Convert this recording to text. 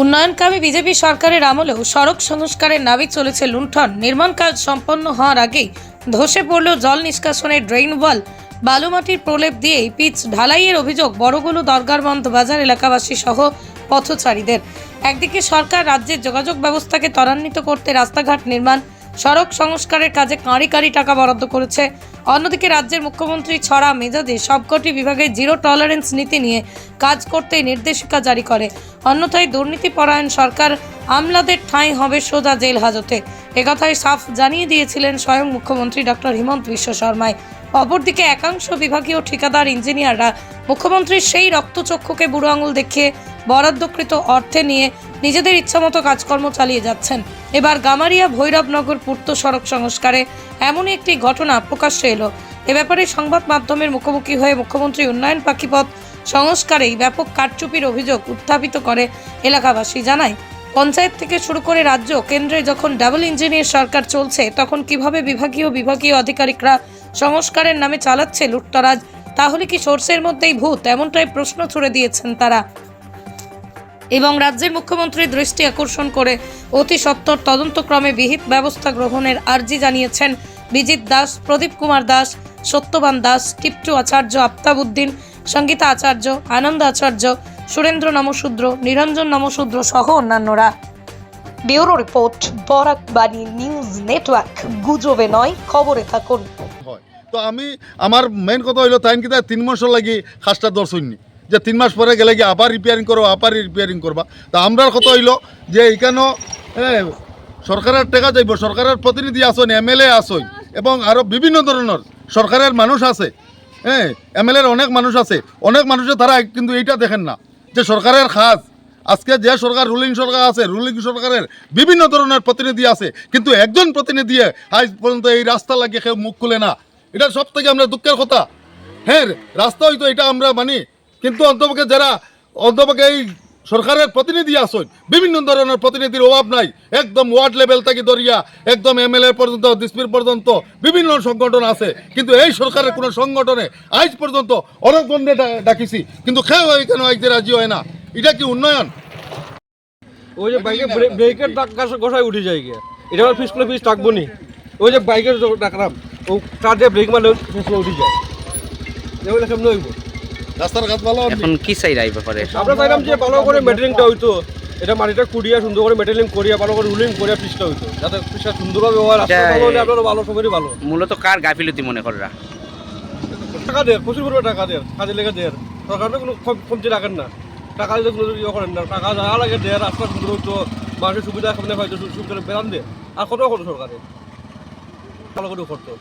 উন্নয়নকামী BJP সরকারের আমলেও সড়ক সংস্কারের নামে চলেছে লুণ্ঠন। নির্মাণ কাজ সম্পন্ন হওয়ার আগেই ধসে পড়ল জল নিষ্কাশনের ড্রেইন ওয়াল। বালুমাটির প্রলেপ দিয়ে পিচ ঢালাইয়ের অভিযোগ বড়গুলো দরগারবন্ধ বাজার এলাকাবাসী সহ পথচারীদের। একদিকে সরকার রাজ্যের যোগাযোগ ব্যবস্থাকে ত্বরান্বিত করতে রাস্তাঘাট নির্মাণ সড়ক সংস্কারের কাজে কাঁড়ি কাঁড়ি টাকা বরাদ্দ করেছে। অন্যদিকে রাজ্যের মুখ্যমন্ত্রী ছড়া মেজাজে সবকটি বিভাগে জিরো টলারেন্স নীতি নিয়ে কাজ করতে নির্দেশিকা জারি করে। অন্যথায় দুর্নীতিপরায়ণ সরকার আমলাদের ঠাঁই হবে সোজা জেল হাজতে। একথাই সাফ জানিয়ে দিয়েছিলেন স্বয়ং মুখ্যমন্ত্রী ডক্টর হিমন্ত বিশ্ব শর্মায় অপরদিকে একাংশ বিভাগীয় ঠিকাদার ইঞ্জিনিয়াররা মুখ্যমন্ত্রীর সেই রক্তচক্ষুকে বুড়ো আঙুল দেখিয়ে বরাদ্দকৃত অর্থে নিয়ে নিজেদের ইচ্ছামতো কাজকর্ম চালিয়ে যাচ্ছেন। এবার গামারিয়া ভৈরবনগর পূর্ত সড়ক সংস্কারে এমনই একটি ঘটনা প্রকাশ্যে এলো। এ ব্যাপারে সংবাদ মাধ্যমের মুখোমুখি হয়ে মুখ্যমন্ত্রী উন্নয়ন পাখিপথ সংস্কারেই ব্যাপক কারচুপির অভিযোগ উত্থাপিত করে এলাকাবাসী, জানায় পঞ্চায়েত থেকে শুরু করে রাজ্য কেন্দ্রে যখন ডাবল ইঞ্জিনিয়ার সরকার চলছে, তখন কীভাবে বিভাগীয় বিভাগীয় আধিকারিকরা সংস্কারের নামে চালাচ্ছে লুটতরাজ? তাহলে কি সোর্সের মধ্যেই ভূত? এমনটাই প্রশ্ন ছুড়ে দিয়েছেন তারা। এবং রাজ্যের মুখ্যমন্ত্রীর দৃষ্টি আকর্ষণ করে অতি সত্বর তদন্তক্রমে বিহিত ব্যবস্থা গ্রহণের আর্জি জানিয়েছেন বিজিত দাস, প্রদীপ কুমার দাস, সত্যবান দাস, টিপটু আচার্য আফতাবুদ্দিন সঙ্গীতা আচার্য, আনন্দ আচার্য সুরেন্দ্র নমশূদ্র নিরঞ্জন নমশূদ্র সহ অন্যান্যরা। ব্যুরো রিপোর্ট বরাক বাণী নিউজ নেটওয়ার্ক গুজবে নয় খবরে থাকুন। তো আমি আমার মেইন কথা হইল তাইন কিতা তিন মাসের লাগি খাসটা দর্শননি যে তিন মাস পরে গেলে কি আবার রিপেয়ারিং করো আবার রিপেয়ারিং করবা। তা আমরার কথা হইল যে এইখানেও এ, সরকারের টেকা যাইব সরকারের প্রতিনিধি আসন এম এল এ আসন এবং আরও বিভিন্ন ধরনের সরকারের মানুষ আছে। হ্যাঁ এম এল এর অনেক মানুষ আছে। অনেক মানুষের তারা কিন্তু এইটা দেখেন না। যে সরকারের খাস, আজকে যে সরকার রুলিং সরকার আছে রুলিং সরকারের বিভিন্ন ধরনের প্রতিনিধি আছে, কিন্তু একজন প্রতিনিধি আজ পর্যন্ত এই রাস্তা লাগে কেউ মুখ খুলে না। এটা সব থেকে আমরা দুঃখের কথা। হ্যাঁ রাস্তা হয়তো এটা আমরা মানি, কিন্তু অন্তপক্ষে যারা, অন্তপক্ষে এই সরকারের প্রতিনিধি আসন। বিভিন্ন ধরনের প্রতিনিধির অভাব নাই। একদম ওয়ার্ড লেভেল থেকে ধরিয়া, একদম এম এল এ পর্যন্ত ডিসপির পর্যন্ত, বিভিন্ন সংগঠন আছে। কিন্তু এই সরকারের কোনো সংগঠনে আজ পর্যন্ত অনেক বন্ধে ডাকিছি। কিন্তু কেউ কেন আইতে রাজি হয় না? এটা কি উন্নয়ন? ওই যে বাইকে ব্রেকের দাগ গোসায় উঠে যায় গিয়ে। এটা আবার ফিস করে ফিস থাকব নি। ওই যে বাইকের ডাকলাম, ও তার দিয়ে ব্রেক মারলে ফিস করে উঠে যায়। এগুলো কেমন হইব? রাস্তার ঘাট ভালো এখন কি চাই এই ব্যাপারে? আমরা চাইলাম যে ভালো করে মেটেলিংটা হইতো এটা মাটিটা কুড়িয়া সুন্দর করে মেটেলিং করিয়া ভালো করে রুলিং করিয়া পিসটা হইতো যাতে পিসটা সুন্দরভাবে হয় রাস্তা ভালো হলে আপনারও ভালো সবারই ভালো। মূলত কার গাফিলতি মনে কররা? টাকা দেয় প্রচুর পরিমাণে টাকা দেয় কাজে লেগে দেয় সরকার তো কোনো কম- কমতি রাখেন না। টাকা দিলে কোনো ইয়ে করেন না। টাকা যা লাগে দেয় রাস্তা সুন্দর হইতো মানুষের সুবিধা সামনে হয়তো সুবিধা বেড়ান দেয় আর কত কত সরকারে? ভালো করে করতো।